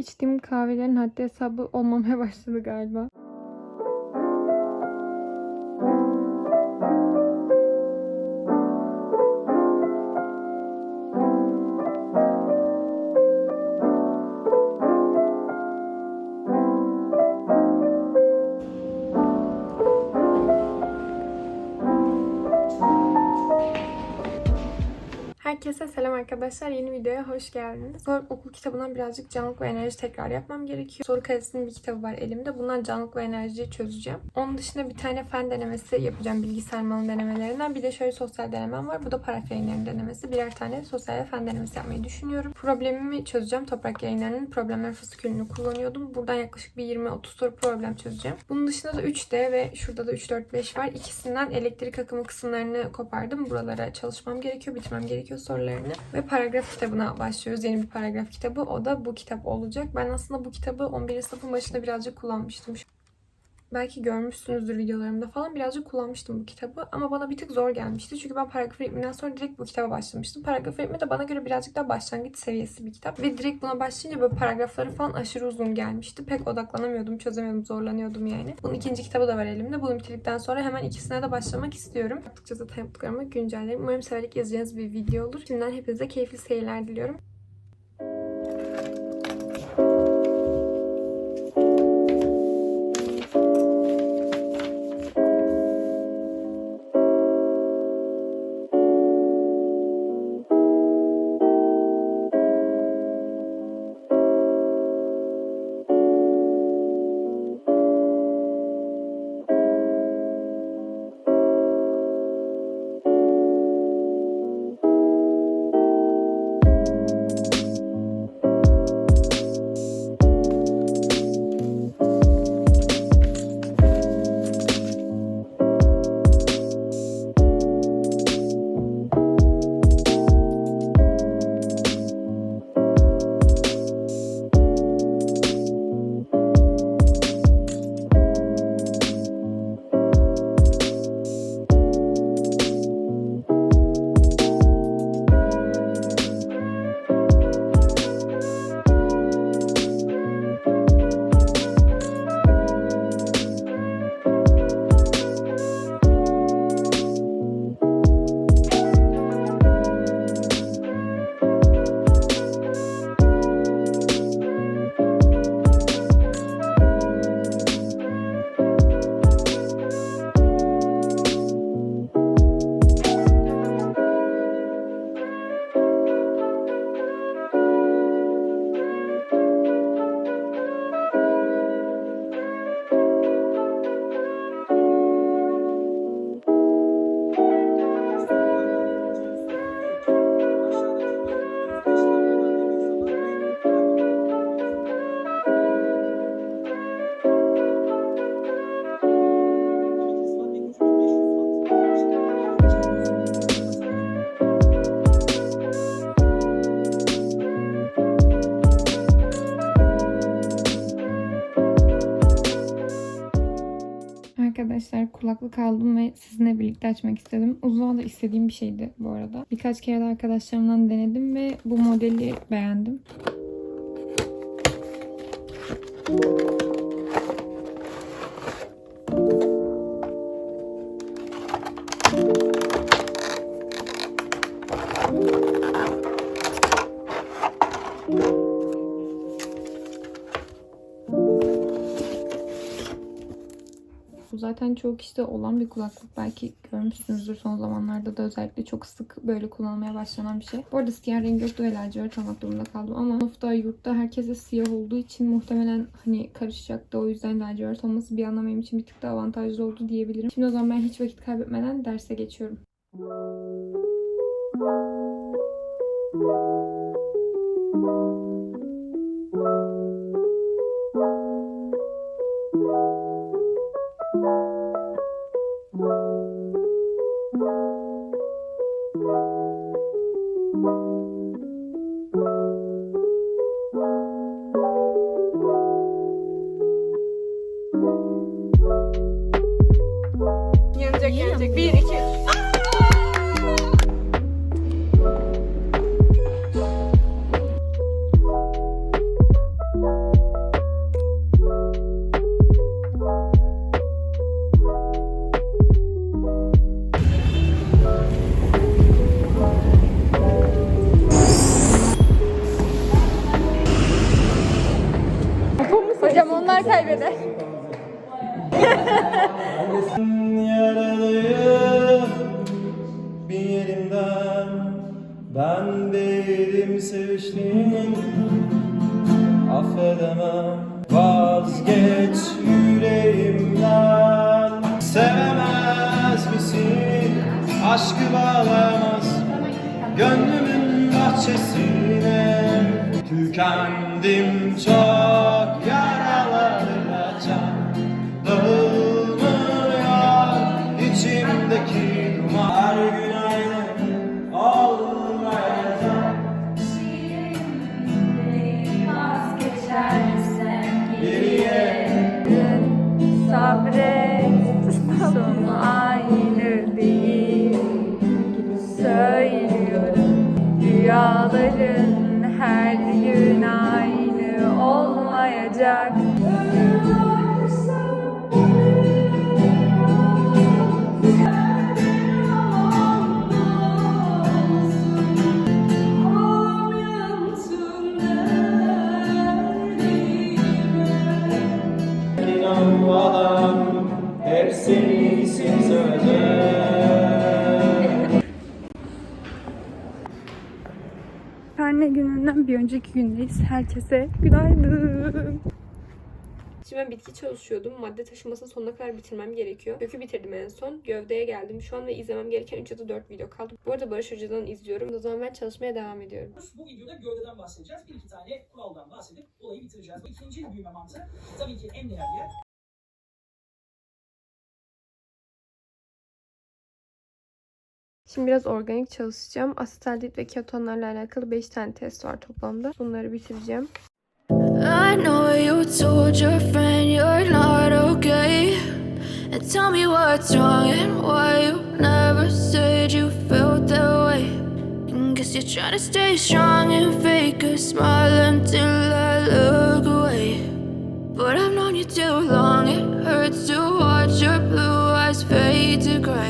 içtiğim kahvelerin haddi hesabı olmamaya başladı galiba. Herkese selam arkadaşlar. Yeni videoya hoş geldiniz. Sonra okul kitabından birazcık canlılık ve enerji tekrar yapmam gerekiyor. Soru karesinin bir kitabı var elimde. Bundan canlılık ve enerjiyi çözeceğim. Onun dışında bir tane fen denemesi yapacağım bilgisayar malı denemelerinden. Bir de şöyle sosyal denemem var. Bu da paraf yayınlarının denemesi. Birer tane sosyal fen denemesi yapmayı düşünüyorum. Problemimi çözeceğim. Toprak yayınlarının problemler fasikülünü kullanıyordum. Buradan yaklaşık bir 20-30 soru problem çözeceğim. Bunun dışında da 3D ve şurada da 3-4-5 var. İkisinden elektrik akımı kısımlarını kopardım. Buralara çalışmam gerekiyor, bitirmem gerekiyor sorularını. Ve paragraf kitabına başlıyoruz. Yeni bir paragraf kitabı. O da bu kitap olacak. Ben aslında bu kitabı 11. sınıfın başında birazcık kullanmıştım. Belki görmüşsünüzdür videolarımda falan birazcık kullanmıştım bu kitabı ama bana bir tık zor gelmişti. Çünkü ben paragraf ritminden sonra direkt bu kitaba başlamıştım. Paragraf ritmi de bana göre birazcık daha başlangıç seviyesi bir kitap. Ve direkt buna başlayınca böyle paragrafları falan aşırı uzun gelmişti. Pek odaklanamıyordum, çözemiyordum, zorlanıyordum yani. Bunun ikinci kitabı da var elimde. Bunu bitirdikten sonra hemen ikisine de başlamak istiyorum. Yaptıkça zaten yaptıklarımı güncellerim. Umarım severek yazacağınız bir video olur. Şimdiden hepinize keyifli seyirler diliyorum. Kulaklık aldım ve sizinle birlikte açmak istedim. Uzun zamandır istediğim bir şeydi bu arada. Birkaç kere de arkadaşlarımdan denedim ve bu modeli beğendim. Bu zaten çoğu kişide olan bir kulaklık. Belki görmüşsünüzdür son zamanlarda da özellikle çok sık böyle kullanmaya başlanan bir şey. Bu arada siyah rengi yoktu ve lacivert almak durumunda kaldım ama sınıfta, yurtta herkese siyah olduğu için muhtemelen hani karışacaktı. O yüzden lacivert olması bir anlam benim için bir tık daha avantajlı oldu diyebilirim. Şimdi o zaman ben hiç vakit kaybetmeden derse geçiyorum. Yanacak yanacak. Bir, iki. Aşkı bağlamaz Gönlümün bahçesine. Tükendim çok rüyaların her gün aynı olmayacak. Karne gününden bir önceki gündeyiz. Herkese günaydın. Şimdi ben bitki çalışıyordum. Madde taşımasını sonuna kadar bitirmem gerekiyor. Kökü bitirdim en son. Gövdeye geldim şu an ve izlemem gereken 3 ya da 4 video kaldı. Bu arada Barış Hoca'dan izliyorum. O zaman ben çalışmaya devam ediyorum. Bu videoda gövdeden bahsedeceğiz. Bir iki tane kuraldan bahsedip olayı bitireceğiz. İkinci büyüme mantığı tabii ki en değerli Şimdi biraz organik çalışacağım. Asitaldehit ve ketonlarla alakalı 5 tane test var toplamda. Bunları bitireceğim. I know you told your friend you're not okay. And tell me what's wrong and why you never said you felt that way. And guess you're trying to stay strong and fake a smile until I look away. But I've known you too long, it hurts to watch your blue eyes fade to gray